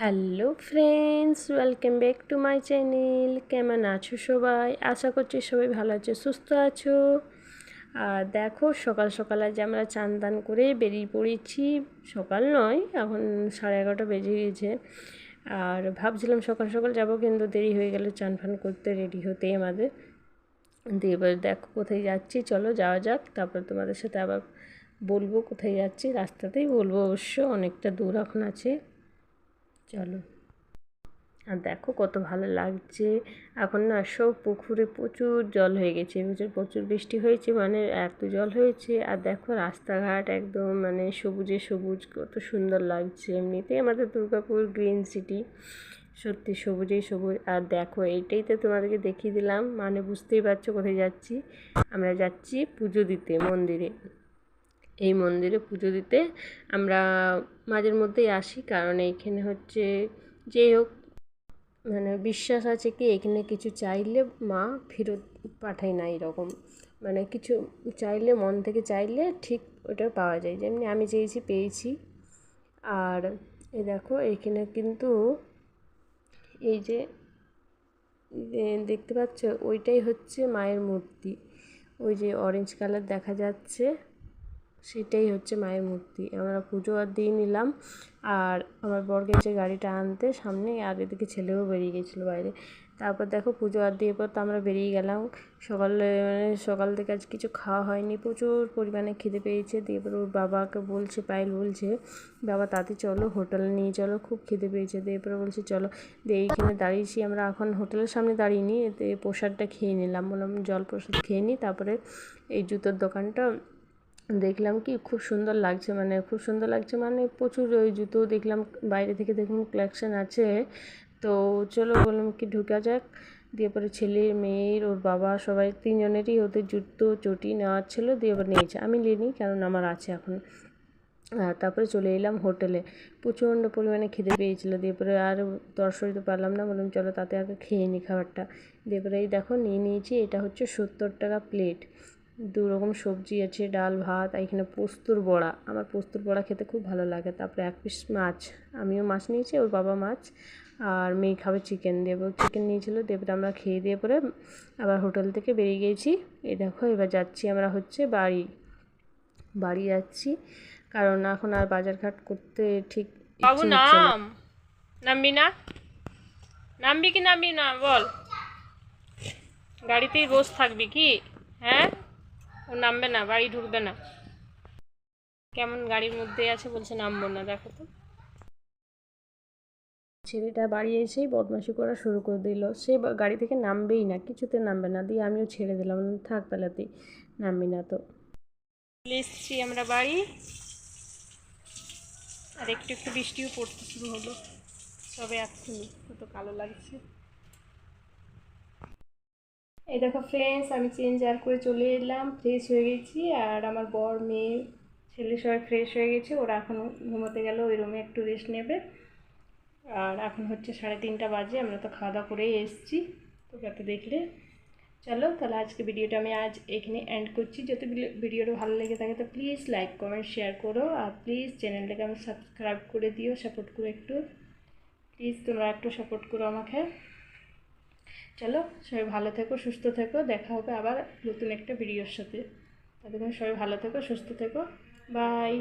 Hello friends, welcome back to my channel. কেমন আছো সবাই? আশা করছি সবাই ভালো আছো, সুস্থ আছো। আর দেখো, সকাল সকাল আজ আমরা চান দান করে বেরিয়ে পড়েছি। সকাল নয়, এখন সাড়ে এগারোটা বেজে গিয়েছে আর ভাবছিলাম সকাল সকাল যাব, কিন্তু দেরি হয়ে গেল, চান ফান করতে রেডি হতেই আমাদের। দিয়ে এবার দেখো কোথায় যাচ্ছি, চলো যাওয়া যাক। তারপর তোমাদের সাথে আবার বলব কোথায় যাচ্ছি, রাস্তাতেই বলব অবশ্য, অনেকটা দূর এখন আছে। চলো। আর দেখো কত ভালো লাগছে। এখন না সব পুকুরে প্রচুর জল হয়ে গেছে। এবছর প্রচুর বৃষ্টি হয়েছে মানে এত জল হয়েছে। আর দেখো রাস্তাঘাট একদম মানে সবুজে সবুজ, কত সুন্দর লাগছে। এমনিতেই আমাদের দুর্গাপুর গ্রিন সিটি, সত্যি সবুজেই সবুজ। আর দেখো এইটাই তো তোমাদেরকে দেখিয়ে দিলাম। মানে বুঝতেই পারছ কোথায় যাচ্ছি। আমরা যাচ্ছি পুজো দিতে, মন্দিরে। এই মন্দিরে পুজো দিতে আমরা মাঝের মধ্যেই আসি, কারণ এইখানে হচ্ছে যেই হোক মানে বিশ্বাস আছে কি এখানে কিছু চাইলে মা ফেরত পাঠায় না এরকম মানে কিছু চাইলে, মন থেকে চাইলে ঠিক ওটা পাওয়া যায়। যেমনি আমি চেয়েছি, পেয়েছি। আর এ দেখো এখানে কিন্তু এই যে দেখতে পাচ্ছ, ওইটাই হচ্ছে মায়ের মূর্তি। ওই যে অরেঞ্জ কালার দেখা যাচ্ছে। সেটাই হচ্ছে মায়ের মূর্তি। আমরা পুজো আর দিয়ে নিলাম। আর আমার বর গেছে গাড়িটা আনতে সামনে আর এদিকে ছেলেও বেরিয়ে গেছিল বাইরে। তারপর দেখো পুজো আর দিয়ে পর তো আমরা বেরিয়ে গেলাম। সকালে মানে সকাল থেকে আজ কিছু খাওয়া হয়নি। প্রচুর পরিমাণে খিদে পেয়েছে। দিয়ে এবার ওর বাবাকে বলছে, পায়েল বলছে, বাবা তাতে চলো, হোটেলে নিয়ে চলো। খুব খিদে পেয়েছে। দিয়ে এরপরে বলছে, চলো। দিয়ে এইখানে দাঁড়িয়েছি। আমরা এখন হোটেলের সামনে দাঁড়িয়ে নিই এতে প্রসাদটা খেয়ে নিলাম। বললাম, জল প্রসাদ খেয়ে নিই তারপরে এই জুতোর দোকানটা দেখলাম কি খুব সুন্দর লাগছে মানে খুব সুন্দর লাগছে মানে প্রচুর ওই জুতো দেখলাম, বাইরে থেকে দেখলাম কালেকশান আছে। তো চলো বললাম কি ঢুকা যাক, দিয়ে পরে ছেলের মেয়ের, ওর বাবা সবাই তিনজনেরই ওদের জুতো, চটি নেওয়ার ছিল, দিয়ে এবার নিয়েছে। আমি নিইনি কারণ আমার আছে এখন। তারপরে চলে এলাম হোটেলে প্রচণ্ড পরিমাণে খিদে পেয়েছিল, দিয়ে পরে আর দর্শন দিতে পারলাম না, বললাম চলো তাতে আগে খেয়ে নিই খাবারটা। দিয়ে পরে এই দেখো, নিয়ে নিয়েছি, এটা হচ্ছে সত্তর টাকা প্লেট দু রকম সবজি আছে ডাল ভাত আর এখানে পোস্তর বড়া। আমার পোস্তর বড়া খেতে খুব ভালো লাগে। তারপরে এক পিস মাছ। আমিও মাছ নিয়েছি ওর বাবা মাছ। আর মেয়ে খাবে চিকেন দিয়ে চিকেন নিয়েছিল দিয়ে আমরা খেয়ে দিয়ে পরে আবার হোটেল থেকে বেরিয়ে গিয়েছি এই দেখো এবার যাচ্ছি আমরা হচ্ছে বাড়ি। বাড়ি যাচ্ছি কারণ এখন আর বাজারঘাট করতে ঠিক বাবু নাম। নামবি না? নামবি কি নামবি না? বল। গাড়িতেই বস থাকবি কি? হ্যাঁ? ও নামবে না, বাড়ি ঢুকবে না। কেমন গাড়ির মধ্যে আছে বলছে, নামবো না, দেখো তো। ছেলেটা বাড়ি এসেই বদমাশি করা শুরু করে দিল। সে গাড়ি থেকে নামবেই না, কিছুতে নামবে না, দিয়ে আমিও ছেড়ে দিলাম। থাক তাহলেতেই নামবি না তো। এসছি আমরা বাড়ি। আর একটু একটু বৃষ্টিও পড়তে শুরু হলো। সবে এক্ষুনি কত কালো লাগছে। এই দেখো ফ্রেন্ডস আমি চেঞ্জ আর করে চলে এলাম ফ্রেশ হয়ে গেছি আর আমার বর, মেয়ে, ছেলে সবাই ফ্রেশ হয়ে গেছে, ওরা এখন ঘুমোতে গেল, ওই রুমে একটু রেস্ট নেবে। আর এখন হচ্ছে সাড়ে তিনটা বাজে, আমরা তো খাওয়া দাওয়া করেই এসেছি তো যাতে দেখলে। চলো, তাহলে আজকে ভিডিওটা আমি আজ এখানে এন্ড করছি। যদি ভিডিওটা ভালো লেগে থাকে, তো প্লিজ লাইক কমেন্ট শেয়ার করো। আর প্লিজ চ্যানেলটাকে আমি সাবস্ক্রাইব করে দিও সাপোর্ট করো একটু। প্লিজ তোমরা একটু সাপোর্ট করো আমাকে। চলো, সবাই ভালো থেকো, সুস্থ থেকো, দেখা হবে আবার নতুন একটা ভিডিওর সাথে। তাদের সবাই ভালো থেকো, সুস্থ থেকো। বাই